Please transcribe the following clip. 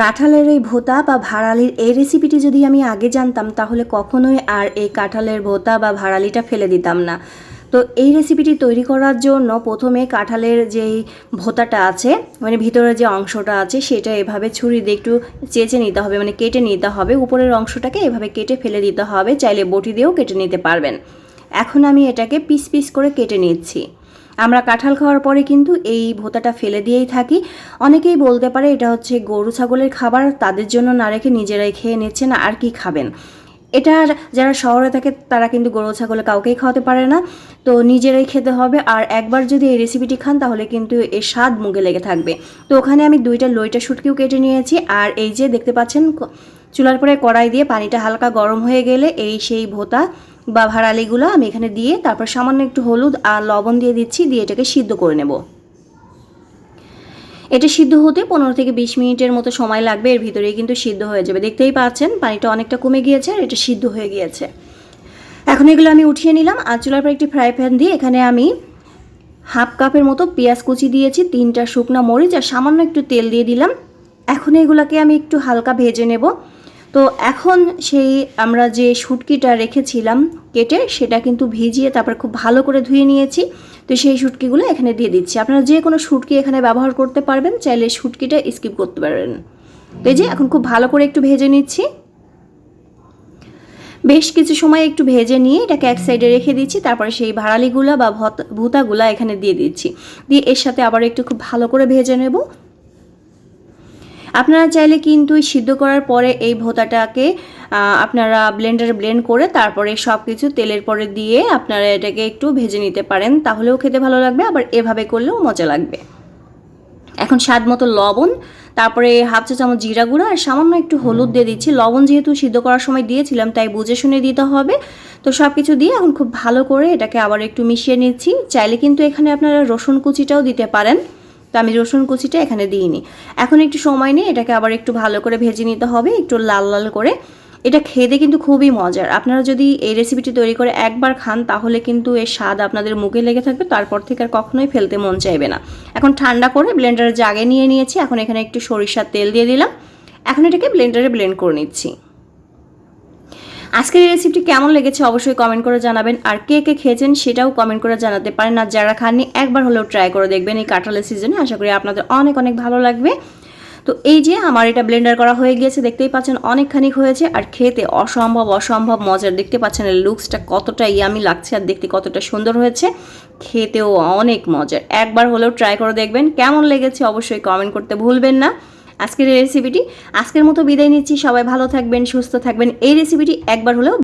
কাঁঠালের এই ভোতা বা ভাড়ালির এই রেসিপিটি যদি আমি আগে জানতাম, তাহলে কখনোই আর এই কাঁঠালের ভোতা বা ভাড়ালিটা ফেলে দিতাম না। তো এই রেসিপিটি তৈরি করার জন্য প্রথমে কাঁঠালের যেই ভোতাটা আছে মানে ভিতরে যে অংশটা আছে, সেটা এভাবে ছুরি দিয়ে একটু চেঁচে নিতে হবে মানে কেটে নিতে হবে। উপরের অংশটাকে এভাবে কেটে ফেলে দিতে হবে, চাইলে বটি দিয়েও কেটে নিতে পারবেন। এখন আমি এটাকে পিস পিস করে কেটে নিচ্ছি। আমরা কাঁঠাল খাওয়ার পরে কিন্তু এই ভোতাটা ফেলে দিয়েই থাকি। অনেকেই বলতে পারে এটা হচ্ছে গরু ছাগলের খাবার, তাদের জন্য না রেখে নিজেরাই খেয়ে নিচ্ছেন আর কি খাবেন? এটা যারা শহরে থাকে, তারা কিন্তু গরু ছাগলে কাউকেই খাওয়াতে পারে না। তো নিজেরাই খেতে হবে, আর একবার যদি এই রেসিপিটি খান, তাহলে কিন্তু এর স্বাদ মুখে লেগে থাকবে। তো ওখানে আমি দুইটা লইটা শুটকিও কেটে নিয়েছি, আর এই যে দেখতে পাচ্ছেন চুলার পরে কড়াই দিয়ে পানিটা হালকা গরম হয়ে গেলে এই সেই ভোতা বা ভাড়ালিগুলো আমি এখানে দিয়ে তারপর সামান্য একটু হলুদ আর লবণ দিয়ে দিচ্ছি, দিয়ে এটাকে সিদ্ধ করে নেব। এটা সিদ্ধ হতে পনেরো থেকে বিশ মিনিটের মতো সময় লাগবে, এর ভিতরেই কিন্তু সিদ্ধ হয়ে যাবে। দেখতেই পাচ্ছেন, পানিটা অনেকটা কমে গিয়েছে আর এটা সিদ্ধ হয়ে গিয়েছে। এখন এগুলো আমি উঠিয়ে নিলাম, আর চুলার পর একটি ফ্রাই প্যান দিয়ে এখানে আমি হাফ কাপের মতো পেঁয়াজ কুচি দিয়েছি, তিনটা শুকনো মরিচ আর সামান্য একটু তেল দিয়ে দিলাম। এখন এগুলোকে আমি একটু হালকা ভেজে নেব। তো এখন সেই আমরা যে শুটকিটা রেখেছিলাম কেটে, সেটা কিন্তু ভিজিয়ে তারপর খুব ভালো করে ধুয়ে নিয়েছি। তো সেই শুটকিগুলো এখানে দিয়ে দিচ্ছি। আপনারা যে কোনো শুটকি এখানে ব্যবহার করতে পারবেন, চাইলে শুটকিটা স্কিপ করতে পারবেন। তো এই যে এখন খুব ভালো করে একটু ভেজে নিচ্ছি। বেশ কিছু সময় একটু ভেজে নিয়ে এটাকে এক সাইডে রেখে দিচ্ছি, তারপরে সেই ভাড়ালিগুলো বা ভত- ভুতাগুলা এখানে দিয়ে দিচ্ছি। দিয়ে এর সাথে আবার একটু খুব ভালো করে ভেজে নেব। আপনারা চাইলে কিন্তু সিদ্ধ করার পরে এই ভোতাটাকে আপনারা ব্লেন্ডারে ব্লেন্ড করে তারপরে সব কিছু তেলের পরে দিয়ে আপনারা এটাকে একটু ভেজে নিতে পারেন। তাহলেও খেতে ভালো লাগবে, আবার এভাবে করলেও মজা লাগবে। এখন স্বাদ মতো লবণ, তারপরে হাফ চা চামচ জিরা গুঁড়া আর সামান্য একটু হলুদ দিয়ে দিচ্ছি। লবণ যেহেতু সিদ্ধ করার সময় দিয়েছিলাম, তাই বুঝে শুনে দিতে হবে। তো সব কিছু দিয়ে এখন খুব ভালো করে এটাকে আবার একটু মিশিয়ে নিচ্ছি। চাইলে কিন্তু এখানে আপনারা রসুন কুচিটাও দিতে পারেন। তো আমি রসুন কুচিটা এখানে দিইনি। এখন একটু সময় নিয়ে এটাকে আবার একটু ভালো করে ভেজে নিতে হবে, একটু লাল লাল করে। এটা খেতে কিন্তু খুবই মজার। আপনারা যদি এই রেসিপিটি তৈরি করে একবার খান, তাহলে কিন্তু এর স্বাদ আপনাদের মুখে লেগে থাকবে, তারপর থেকে আর কখনোই ফেলতে মন চাইবে না। এখন ঠান্ডা করে ব্লেন্ডারে জাগে নিয়ে নিয়েছি, এখন এখানে একটু সরিষার তেল দিয়ে দিলাম। এখন এটাকে ব্লেন্ডারে ব্লেন্ড করে নিচ্ছি। আজকের এই রেসিপিটি কেমন লেগেছে অবশ্যই কমেন্ট করে জানাবেন। আর কে কে খেয়েছেন সেটাও কমেন্ট করে জানাতে পারেন। আর যারা খাননি, একবার হলেও ট্রাই করে দেখবেন এই কাঁঠালের সিজনে আশা করি আপনাদের অনেক অনেক ভালো লাগবে। তো এই যে আমার এটা ব্লেন্ডার করা হয়ে গিয়েছে, দেখতেই পাচ্ছেন অনেকখানি হয়েছে। আর খেতে অসম্ভব অসম্ভব মজার। দেখতে পাচ্ছেন এর লুকসটা কতটা ইয়ামি লাগছে আর দেখতে কতটা সুন্দর হয়েছে। খেতেও অনেক মজার। একবার হলেও ট্রাই করে দেখবেন। কেমন লেগেছে অবশ্যই কমেন্ট করতে ভুলবেন না। আজকের এই রেসিপিটি আজকের মতো বিদায় নিচ্ছি। সবাই ভালো থাকবেন, সুস্থ থাকবেন। এই রেসিপিটি একবার হলেও